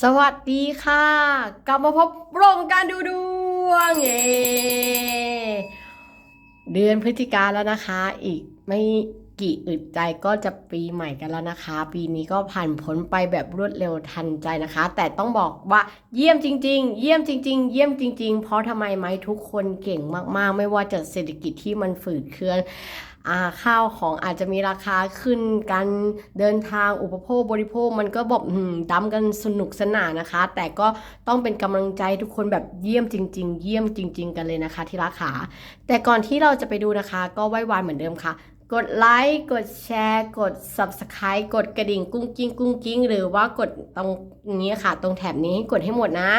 สวัสดีค่ะ กลับมาพบโรงการดูดวงเยเดือนพฤศจิกาแล้วนะคะ อีกไม่ กี่อึดใจก็จะปีใหม่กันแล้วนะคะ ปีนี้ก็ผ่านพ้นไปแบบรวดเร็วทันใจนะคะ แต่ต้องบอกว่าเยี่ยมจริง ๆ เยี่ยมจริง ๆ เยี่ยมจริง ๆ เพราะทำไมไหมทุกคนเก่งมากๆ ไม่ว่าจะเศรษฐกิจที่มันฝืดเคืองอ่าข้าวของอาจจะมีราคาขึ้นการเดินทางอุปโภคบริโภคมันก็บอกอืมกันสนุกสนานนะคะ แต่ก็ต้องเป็นกำลังใจทุกคนแบบเยี่ยมจริง ๆ เยี่ยมจริง ๆ กันเลยนะคะที่รักขาแต่ก่อนที่เราจะไปดูนะคะ ก็ไหว้วานเหมือนเดิมค่ะ กดไลค์ กดแชร์ กด subscribe กดกระดิ่งกุ้งกิ้งกุ้งกิ้ง หรือว่ากดตรงนี้ค่ะ ตรงแถบนี้ให้กดให้หมดนะ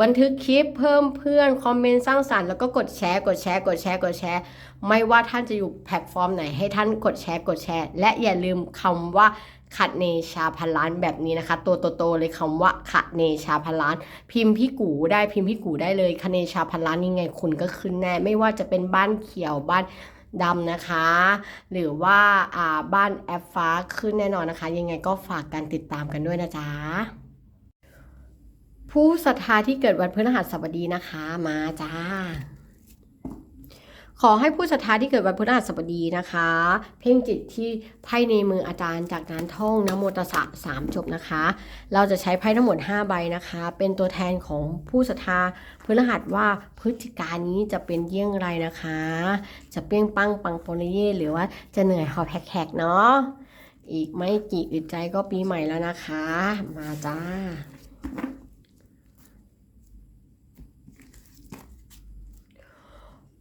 บันทึกคลิปเพิ่มเพื่อนคอมเมนต์สร้างสรรค์แล้วก็กดแชร์ กดแชร์ กดแชร์ กดแชร์ ไม่ว่าท่านจะอยู่แพลตฟอร์มไหนให้ท่านกดแชร์ กดแชร์ และอย่าลืมคำว่าขัดเนชาพันล้านแบบนี้นะคะ ตัวโตๆเลยคำว่าขัดเนชาพันล้าน พิมพ์พี่กูได้พิมพ์พี่กูได้เลยคเนชาพันล้านยังไงคุณก็ขึ้นแน่ ไม่ว่าจะเป็นบ้านเขียวบ้าน ดำนะคะ หรือว่าอ่าบ้านแอปฟ้าขึ้นแน่นอนนะคะ ยังไงก็ฝากการติดตามกันด้วยนะจ๊ะผู้ศรัทธาที่เกิดวันพฤหัสบดีนะคะมาจ้า ขอให้ผู้ศรัทธาที่เกิดวันพฤหัสบดีนะคะ เพ่งจิตที่ไพ่ในมืออาจารย์จากนั้นท่องนโมตสะสามจบนะคะ เราจะใช้ไพ่ทั้งหมด 5 ใบนะคะ เป็นตัวแทนของผู้ศรัทธาพฤหัสว่าพฤติการนี้จะเป็นเยี่ยงไรนะคะ จะเปี้ยงปังปังปนเย่หรือว่าจะเหนื่อยหอบแหกๆเนาะอีกไม่กี่อึดใจก็ปีใหม่แล้วนะคะ มาจ้า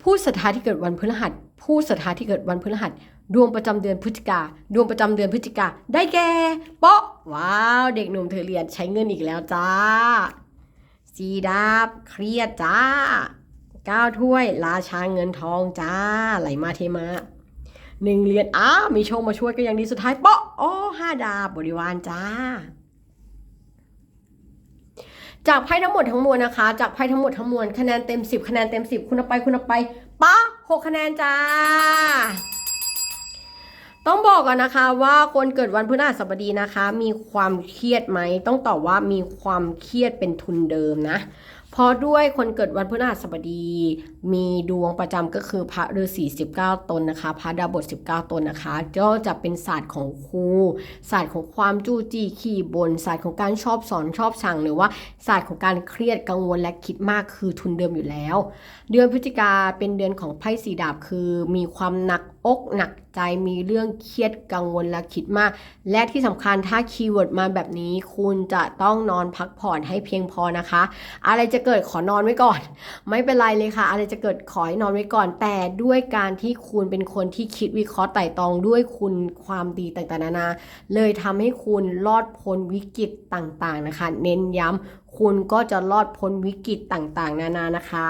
ผู้ศรัทธาที่เกิดวันพฤหัส ผู้ศรัทธาที่เกิดวันพฤหัส ดวงประจำเดือนพฤศจิกา ดวงประจำเดือนพฤศจิกา ได้แก่ เปาะ ว้าว เด็กหนุ่มเธอเรียนใช้เงินอีกแล้วจ้าสีดาบเครียดจ้าเก้าถ้วย ราชาเงินทองจ้า ไหลมาเทมาหนึ่งเหรียญอ้ามีโชคมาช่วยก็ยังดีสุดท้ายเปาะโอ้ห้าดาบบริวารจ้า จากไพ่ทั้งหมดทั้งมวลนะคะ จากไพ่ทั้งหมดทั้งมวลคะแนนเต็ม 10 คะแนนเต็ม 10 คุณเอาไปคุณเอาไปป๊ะ6คะแนนจ้า ต้องบอกก่อนนะคะว่าคนเกิดวันพฤหัสบดีนะคะ มีความเครียดไหมต้องตอบว่ามีความเครียดเป็นทุนเดิมนะ เพราะด้วยคนเกิดวันพฤหัสบดี มีดวงประจำก็คือพระฤาษี19 ตนนะคะ พระดาบท 19 ตนนะคะก็จะเป็นศาสตร์ของครู ศาสตร์ของความจู้จี้ขี้บนศาสตร์ของการชอบสอนชอบสั่ง หรือว่าศาสตร์ของการเครียดกังวลและคิดมากคือทุนเดิมอยู่แล้ว เดือนพฤศจิกาเป็นเดือนของไพ่สีดาบคือมีความหนัก อกหนักใจมีเรื่องเครียดกังวลและคิดมาก และที่สำคัญถ้าคีย์เวิร์ดมาแบบนี้ คุณจะต้องนอนพักผ่อนให้เพียงพอนะคะ อะไรจะเกิดขอนอนไว้ก่อน ไม่เป็นไรเลยค่ะ อะไรจะเกิดขอให้นอนไว้ก่อน แต่ด้วยการที่คุณเป็นคนที่คิดวิเคราะห์ไต่ตองด้วยคุณความดีต่างๆนานา เลยทำให้คุณรอดพ้นวิกฤตต่างๆนะคะ เน้นย้ำคุณก็จะรอดพ้นวิกฤตต่างๆ นานานะคะ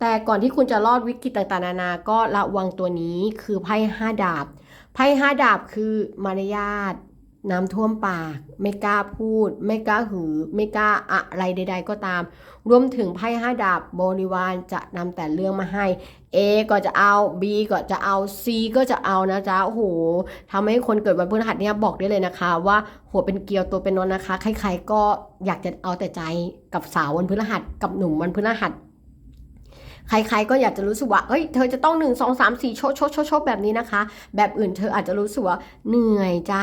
แต่ก่อนที่คุณจะรอดวิกฤตต่างๆนานา ก็ระวังตัวนี้คือไพ่ห้าดาบ ไพ่ห้าดาบคือมารยาทน้ำท่วมปาก ไม่กล้าพูด ไม่กล้าหือ ไม่กล้าอะไรใด ๆ ก็ตาม รวมถึงไพ่ห้าดาบบริวารจะนำแต่เรื่องมาให้ A ก็จะเอา B ก็จะเอา C ก็จะเอานะจ๊ะโอ้โหทำให้คนเกิดวันพฤหัสเนี่ยบอกได้เลยนะคะ ว่าหัวเป็นเกลียวตัวเป็นนอนนะคะ ใครๆก็อยากจะเอาแต่ใจกับสาววันพฤหัสกับหนุ่มวันพฤหัส ใครๆก็อยากจะรู้สึกว่าเอ้ย เธอจะต้องหนึ่งสองสามสี่โชดโชดโชดโชแบบนี้นะคะ แบบอื่นเธออาจจะรู้สึกว่าเหนื่อยจ้า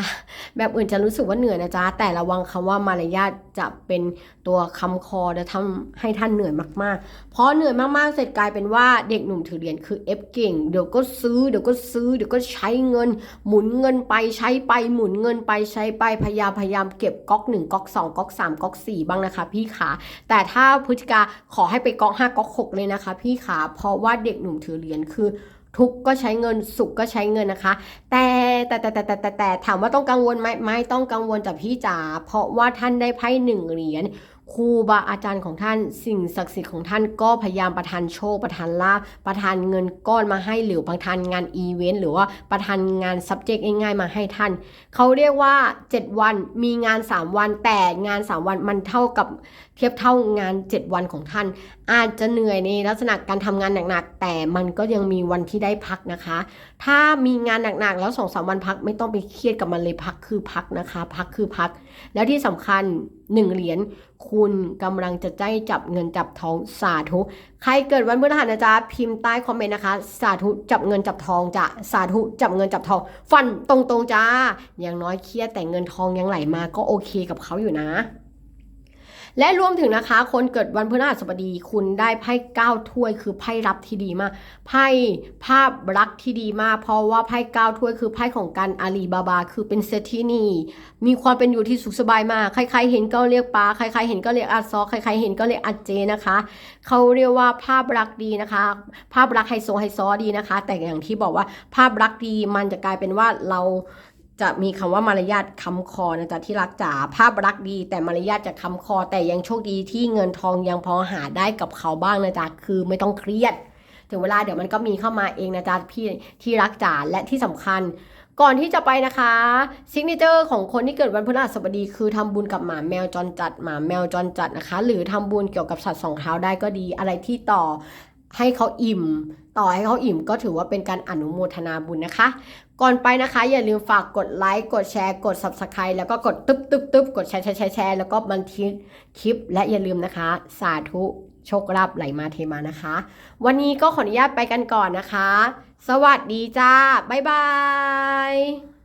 แบบอื่นจะรู้สึกว่าเหนื่อยนะจ๊ะ แต่ระวังคำว่ามารยาทจะเป็นตัวคำคอจะทำให้ท่านเหนื่อยมากๆ เพราะเหนื่อยมากๆ เสร็จกลายเป็นว่าเด็กหนุ่มถือเหรียญคือเอฟเก่ง เดี๋ยวก็ซื้อ เดี๋ยวก็ซื้อ เดี๋ยวก็ใช้เงิน หมุนเงินไปใช้ไป หมุนเงินไปใช้ไป พยายามพยายามเก็บก๊อกหนึ่งก๊อกสองก๊อกสามก๊อกสี่บ้างนะคะ พี่ขา แต่ถ้าพฤศจิกาขอให้ไปก๊อกห้าก๊อกหกเลยนะคะพี่ขาเพราะว่าเด็กหนุ่มถือเหรียญคือทุกก็ใช้เงินสุขก็ใช้เงินนะคะแต่แต่แต่แต่แต่แต่แต่ถามว่าต้องกังวลไหมไม่ต้องกังวลจากพี่จ๋าเพราะว่าท่านได้ไพ่หนึ่งเหรียญ ครูบาอาจารย์ของท่าน สิ่งศักดิ์สิทธิ์ของท่านก็พยายามประทานโชคประทานลาภประทานเงินก้อนมาให้หรือประทานงานอีเวนต์หรือว่าประทานงาน subject ง่ายๆมาให้ท่าน เขาเรียกว่า 7 วันมีงาน 3 วันแต่งาน 3 วันมันเท่ากับเทียบเท่างาน 7 วันของท่าน อาจจะเหนื่อยในลักษณะการทำงานหนักๆแต่มันก็ยังมีวันที่ได้พักนะคะ ถ้ามีงานหนักๆแล้วสองสามวันพักไม่ต้องไปเครียดกับมันเลยพักคือพักนะคะ พักคือพัก แล้วที่สำคัญหนึ่งเหรียญคุณกำลังจะใจจับเงินจับทองสาธุ ใครเกิดวันพฤหัสนะจ๊ะพิมพ์ใต้คอมเมนต์นะคะ สาธุจับเงินจับทองจ้ะสาธุจับเงินจับทอง ฟันตรงๆจ้าอย่างน้อยเครียดแต่เงินทองยังไหลมาก็โอเคกับเขาอยู่นะ และรวมถึงนะคะ คนเกิดวันพฤหัสบดีคุณได้ไพ่เก้าถ้วยคือไพ่รับที่ดีมาก ไพ่ภาพรักที่ดีมาก เพราะว่าไพ่เก้าถ้วยคือไพ่ของการอาลีบาบา คือเป็นเศรษฐีนีมีความเป็นอยู่ที่สุขสบายมาก ใครๆเห็นก็เรียกป้าใครๆเห็นก็เรียกอาซอใครๆเห็นก็เรียกอาเจนะคะ เขาเรียกว่าภาพลักดีนะคะ ภาพลักไฮโซไฮซอดีนะคะ แต่อย่างที่บอกว่าภาพลักดีมันจะกลายเป็นว่าเรา จะมีคำว่ามารยาทคำคอนะจ๊ะที่รักจ๋าภาพลักดี แต่มารยาทจะคำคอ แต่ยังโชคดีที่เงินทองยังพอหาได้กับเขาบ้างนะจ๊ะคือไม่ต้องเครียด ถึงเวลาเดี๋ยวมันก็มีเข้ามาเองนะจ๊ะพี่ที่รักจ๋าและที่สำคัญ ก่อนที่จะไปนะคะซิกเนเจอร์ของคนที่เกิดวันพฤหัสบดี คือทำบุญกับหมาแมวจรจัดหมาแมวจรจัดนะคะ หรือทำบุญเกี่ยวกับสัตว์สองเท้าได้ก็ดีอะไรที่ต่อ ให้เขาอิ่ม ต่อให้เขาอิ่มก็ถือว่าเป็นการอนุโมทนาบุญนะคะ ก่อนไปนะคะ อย่าลืมฝากกดไลค์กดแชร์กด subscribe แล้วก็กดตึ๊บตึ๊บตึ๊บกดแชร์แชร์แชร์แชร์แล้วก็บันทึกคลิป และอย่าลืมนะคะ สาธุโชคลาภไหลมาเทมานะคะ วันนี้ก็ขออนุญาตไปกันก่อนนะคะ สวัสดีจ้า บ๊ายบาย